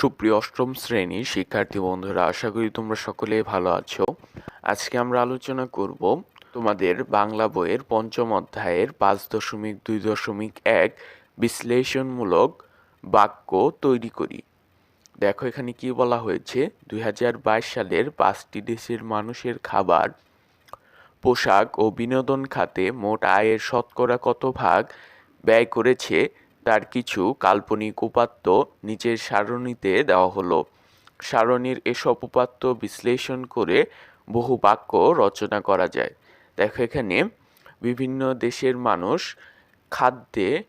সুপ্রিয় অষ্টম শ্রেণির শিক্ষার্থী বন্ধুরা, আশা করি তোমরা সকলেই ভালো আছো। আজকে আমরা আলোচনা করব তোমাদের বাংলা বইয়ের পঞ্চম অধ্যায়ের পাঁচ দশমিক দুই দশমিক এক বিশ্লেষণমূলক বাক্য তৈরি করি। দেখো এখানে কি বলা হয়েছে, দুই হাজার বাইশ সালের পাঁচটি দেশের মানুষের খাবার, পোশাক ও বিনোদন খাতে মোট আয়ের শতকরা কত ভাগ ব্যয় করেছে তার কিছু কাল্পনিক উপাত্ত নিচের সারণীতে দেওয়া হলো। সারণীর এসব উপাত্ত বিশ্লেষণ করে বহু বাক্য রচনা করা যায়। দেখো এখানে, বিভিন্ন দেশের মানুষ খাদ্যে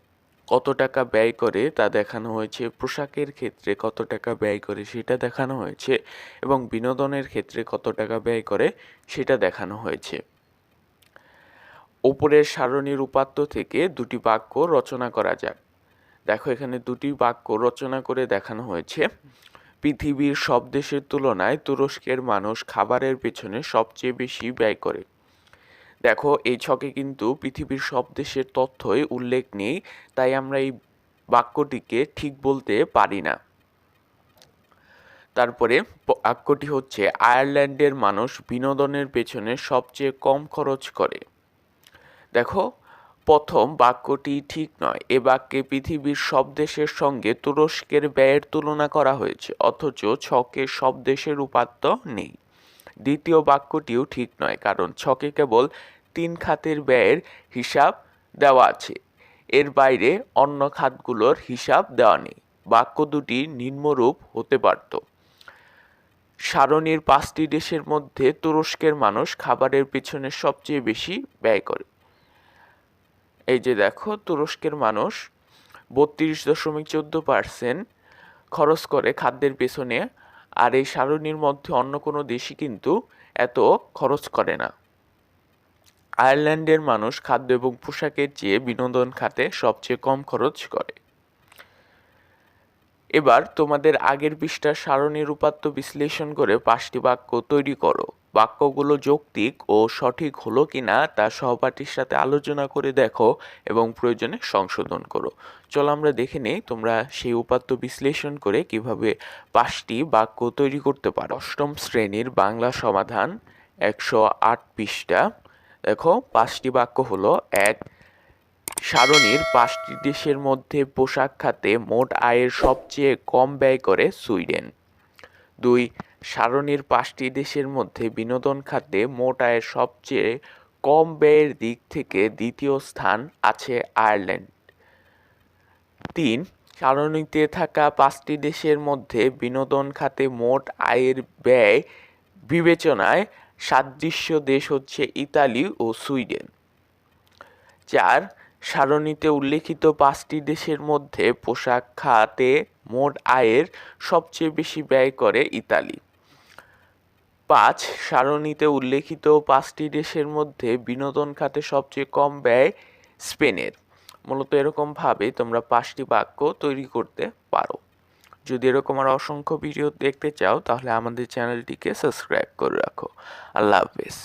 কত টাকা ব্যয় করে তা দেখানো হয়েছে, পোশাকের ক্ষেত্রে কত টাকা ব্যয় করে সেটা দেখানো হয়েছে, এবং বিনোদনের ক্ষেত্রে কত টাকা ব্যয় করে সেটা দেখানো হয়েছে। ওপরের সারণীর উপাত্ত থেকে দুটি বাক্য রচনা করা যাক। দেখো, এখানে দুটি বাক্য রচনা করে দেখানো হয়েছে। পৃথিবীর সব দেশের তুলনায় তুরস্কের মানুষ খাবারের পেছনে সবচেয়ে বেশি ব্যয় করে। দেখো, এই ছকে কিন্তু পৃথিবীর সব দেশের তথ্যই উল্লেখ নেই, তাই আমরা এই বাক্যটিকে ঠিক বলতে পারি না। তারপরে বাক্যটি হচ্ছে, আয়ারল্যান্ডের মানুষ বিনোদনের পেছনে সবচেয়ে কম খরচ করে। দেখো প্রথম বাক্যটি ঠিক নয়। এ বাক্যে পৃথিবীর সব দেশের সঙ্গে তুরস্কের ব্যয়ের তুলনা করা হয়েছে, অথচ ছকে সব দেশের উপাত্ত নেই। দ্বিতীয় বাক্যটিও ঠিক নয়, কারণ ছকে কেবল তিন খাতের ব্যয়ের হিসাব দেওয়া আছে। এর বাইরে অন্য খাতগুলোর হিসাব দেওয়া নেই। বাক্য দুটি নিম্নরূপ হতে পারত। সারণীর পাঁচটি দেশের মধ্যে তুরস্কের মানুষ খাবারের পিছনে সবচেয়ে বেশি ব্যয় করে। এই যে দেখো, তুরস্কের মানুষ বত্রিশ দশমিক চোদ্দ পার্সেন্ট খরচ করে খাদ্যের পেছনে আর এই সারণীর মধ্যে অন্য কোনো দেশই কিন্তু এত খরচ করে না। আয়ারল্যান্ডের মানুষ খাদ্য এবং পোশাকের চেয়ে বিনোদন খাতে সবচেয়ে কম খরচ করে। এবার তোমাদের আগের পৃষ্ঠার সারণীর উপাত্ত বিশ্লেষণ করে পাঁচটি বাক্য তৈরি করো। বাক্যগুলো যৌক্তিক ও সঠিক হলো কিনা তা সহপাঠীর সাথে আলোচনা করে দেখো এবং প্রয়োজনে সংশোধন করো। চলো আমরা দেখে নেই তোমরা সেই উপাত্ত বিশ্লেষণ করে কীভাবে পাঁচটি বাক্য তৈরি করতে পারো। অষ্টম শ্রেণির বাংলা সমাধান একশো আট পৃষ্ঠা। দেখো, পাঁচটি বাক্য হলো, এক, সারণীর পাঁচটি দেশের মধ্যে পোশাক খাতে মোট আয়ের সবচেয়ে কম ব্যয় করে সুইডেন। দুই সারণীর পাঁচটি দেশের মধ্যে বিনোদন খাতে মোট আয়ের সবচেয়ে কম ব্যয়ের দিক থেকে দ্বিতীয় স্থান আছে আয়ারল্যান্ড। তিন, সারণীতে থাকা পাঁচটি দেশের মধ্যে বিনোদন খাতে মোট আয়ের ব্যয় বিবেচনায় সাদৃশ্য দেশ হচ্ছে ইতালি ও সুইডেন। চার, সারণীতে উল্লেখিত পাঁচটি দেশের মধ্যে পোশাক খাতে মোট আয়ের সবচেয়ে বেশি ব্যয় করে ইতালি। পাঁচ সারণীতে উল্লেখিত পাঁচটি দেশের মধ্যে বিনোদন খাতে সবচেয়ে কম ব্যয় স্পেনের। মূলত এরকমভাবে তোমরা পাঁচটি বাক্য তৈরি করতে পারো। যদি এরকম আর অসংখ্য ভিডিও দেখতে চাও, তাহলে আমাদের চ্যানেলটিকে সাবস্ক্রাইব করে রাখো। আল্লাহ হাফেজ।